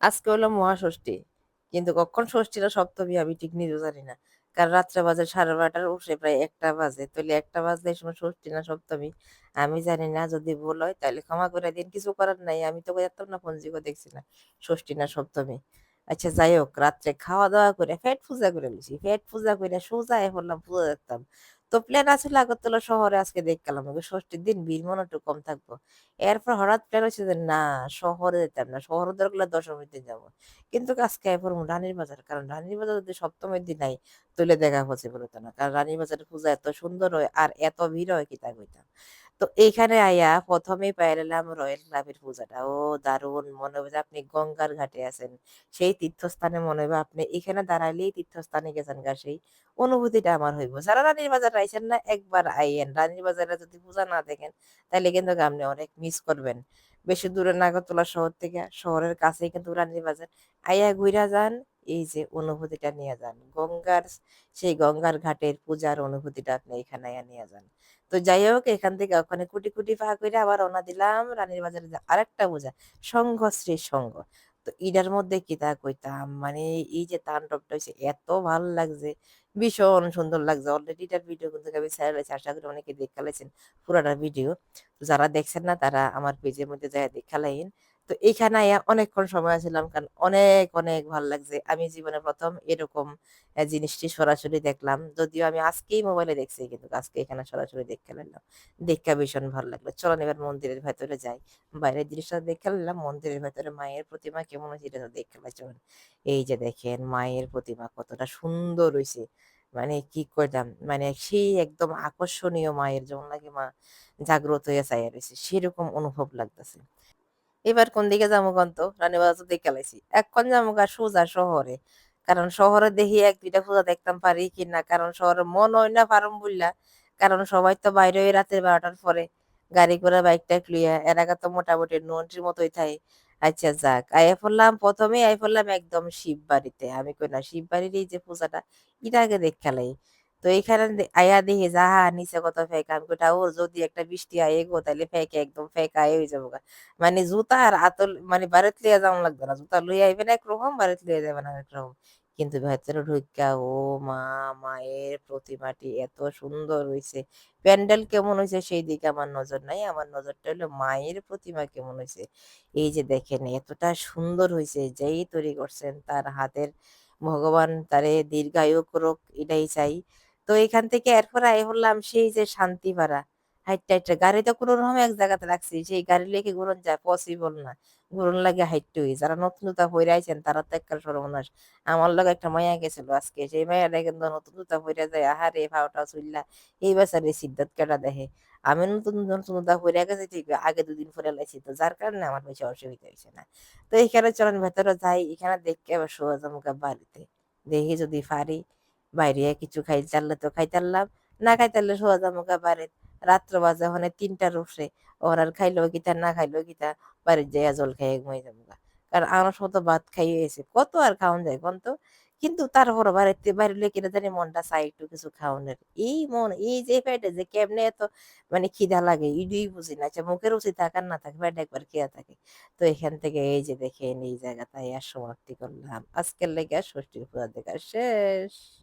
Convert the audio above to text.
আজকে হলো মহাষষ্ঠী। কিন্তু কখন ষষ্ঠী না সপ্তমী আমি ঠিক নিজেও জানি না। কারণ রাত্রে বাজে 12:30 উঠে প্রায় ১টা বাজে। তাইলে ১টা বাজলে এই সময় ষষ্ঠী না সপ্তমী আমি জানি না। যদি ভুল হয় তাইলে ক্ষমা করে দিন। কিছু করার নাই। আমি তো জানতাম না পঞ্জিকাও দেখছি না। ষষ্ঠী না সপ্তমী। আচ্ছা যাই হোক, রাত্রে খাওয়া-দাওয়া করে পেট পূজা করে নিছি পেট পূজা করে সোজা পড়লাম পূজা দেখতাম। তো প্ল্যান আছে আগরতলা শহরে আজকে দেখলাম, ওকে ষষ্ঠীর দিন ভিড় মনে একটু কম থাকব। এরপর হঠাৎ প্ল্যান হচ্ছে যে না, শহরে যেতাম না। শহরে দরকার দশমীর দিন যাব। কিন্তু আজকে এরপর রানীর বাজার। কারণ রানীর বাজার যদি সপ্তমীর দিন নাই তুলে দেখা হচ্ছে বলতো না। কারণ রানীর বাজারের পূজা এত সুন্দর হয় আর এত ভিড় হয় কি তা কইতাম। তো এইখানে আইয়া ১ম এই পাইয়া লাইলাম রয়েল ক্লাবের পূজাটা। ও দারুণ! মনে হবে আপনি গঙ্গার ঘাটে আছেন। সেই তীর্থস্থানে মনে হইবে আপনি এখানে দাঁড়াইলেই তীর্থস্থানে গেছেন গা সেই অনুভূতিটা আমার হইব। যারা রানীর বাজারে আইছেন না একবার আইয়েন। রানীর বাজারে যদি পূজা না দেখেন তাইলে কিন্তু আপনি অনেক মিস করবেন। বেশি দূরে নাগরতলা শহর থেকে। শহরের কাছেই কিন্তু রানীর বাজার। আইয়া ঘুইরা যান, এই যে অনুভূতিটা নিয়ে যান। গঙ্গার সেই গঙ্গার ঘাটের পূজার অনুভূতিটা আপনি এখানে নিয়া যান। তো যাই হোক এখান থেকে ওখানে কুটি, কুটি পা করে আবার ওনা দিলাম রানীর বাজারে আরেকটা বোঝা সংঘ শ্রী সংঘ। তো ইডার মধ্যে কি তা কইতাম মানে এই যে তাণ্ডবটা হয়েছে এত ভালো লাগছে, ভীষণ সুন্দর লাগছে। অলরেডি এটার ভিডিও কিন্তু আমি স্যার রয়েছে আশা করি অনেকে দেখালেছেন পুরাটা ভিডিও। যারা দেখছেন না তারা আমার পেজের মধ্যে যায় দেইখা লাইন। তো এইখানে অনেকক্ষণ সময় ছিলাম কারণ অনেক, অনেক ভালো লাগছে। আমি জীবনে ১ম এরকম জিনিসটি সরাসরি দেখলাম। যদিও আমি আজকেই মোবাইলে দেখছি কিন্তু আজকে এখানে সরাসরি দেইখা লাইলাম। দেইখা ভীষণ ভালো লাগল। চলেন এবার মন্দিরের ভেতরে যাই। বাইরের জিনিসটা দেইখা লাইলাম। মন্দিরের ভেতরে মায়ের প্রতিমা কেমন হইছে এটা তো লই চলেন। এই যে দেখেন মায়ের প্রতিমা কতটা সুন্দর হইছে। মানে কি করতাম মানে সেই একদম আকর্ষণীয় মায়ের যেমন লাগে মা জাগ্রত হয়ে চাইয়া রইছে। সেরকম অনুভব লাগতেছে। এবার কোন দিকে যামু কন তো? রানীর বাজার তো দেইখা লাইছি। এখন যামু গা সোজা শহরে। কারণ শহরে দেখি এক, দুইটা পূজা দেখতাম পারি কিনা। কারণ শহরে মন হয় না পারুম বইল্যা। কারণ সবাই তো বাইরে হয় রাতের ১২ টার পরে। গাড়ি ঘোড়া বাইক-টাইক লইয়া। এর আগে তো মোটামুটি নো মতোই থাই। আচ্ছা যাক। আইয়া পড়লাম ১ম এই আইয়া পড়লাম একদম শিববাড়িতে। আমি কই না শিব বাড়ির এই যে পূজাটা, এটা আগে দেইখা লাই। তো এইখানে দে আইয়া দেখি যাহা নিচে কত ফেক। আমি কই ঠাউর যদি একটা বৃষ্টি আয় এগো তাইলে ফেকে, একদম ফেকাই হয়ে যাব মানে জুতা আর আতল মানে বাড়িত লইয়া যাওন লাগবে না। জুতা লইয়া আইবেন একরকম, বাড়িত লইয়া যাবেন আরেক রকম। কিন্তু ভেতরে ঢুইক্কা ও মা! মায়ের প্রতিমাটি এত সুন্দর হইছে। প্যান্ডেল কেমন হইছে সেই দিকে আমার নজর নাই। আমার নজরটা হইল মায়ের প্রতিমা কেমন হইছে। এই যে দেখেন, এতটা সুন্দর হইছে, যেই তৈরি করছেন, তার হাতের ভগবান তারে দীর্ঘায়ু করুক, এটাই চাই। তো এখান থেকে এরপরে আইয়া হলাম সেই যে শান্তিপাড়া। হাইট্টা, হাইট্টা গাড়ি তো কোনরকমে এক জায়গাতে রাখছি। সেই গাড়ি ঘুরন যায়? পসিবল না। ঘুরন লাগে যারা নতুন তারা তো এক্কাল সর্বনাশ। আমার লগে একটা মাইয়া গেছিল আজকে। সেই নতুন যায় এই দেখে। আমি নতুন, নতুন জুতা পইড়া গেছি ঠিক আগে ২ দিন পইড়া লাইছি। তো যার কারণে আমার বেশি অসুবিধা হইছে না। তো এখানে চলেন ভেতরে যাই। এখানে দেইখ্যা আবার সোজা গা বাড়িতে। দেখি যদি পারি বাইরে কিছু খাইতে পারলে তো খাইতে পারলাম। না খাইতে পারলে সোজা যামু গা বাড়িত। রাত্র বাজে ওখানে ৩ টার উপরে। ওহন আর খাইলেও কিতা না খাইলেও কিতা বাড়িত যাইয়া জল খাইয়া ঘুমাই গা। কারণ সময় তো ভাত খাইয়ে গেছি। কত আর খাওন যায় কন তো? কিন্তু তারপরও বাড়িতে বাইরে লইয়া কেন জানি মনটা চায় একটু কিছু খাওনের। এই মন, এই যে পেটে যে কেমনে এত মানে খিদা লাগে, ইডুই বুঝি না। আচ্ছা মুখের রুচি থাকার না থাকে, পেটে একবার খেয়া থাকে। তো এখান থেকে এই যে দেখেন, এই জায়গাটায় আইয়া সমাপ্তি করলাম। আজকের লাইগা ষষ্ঠীর পূজা দেখা শেষ।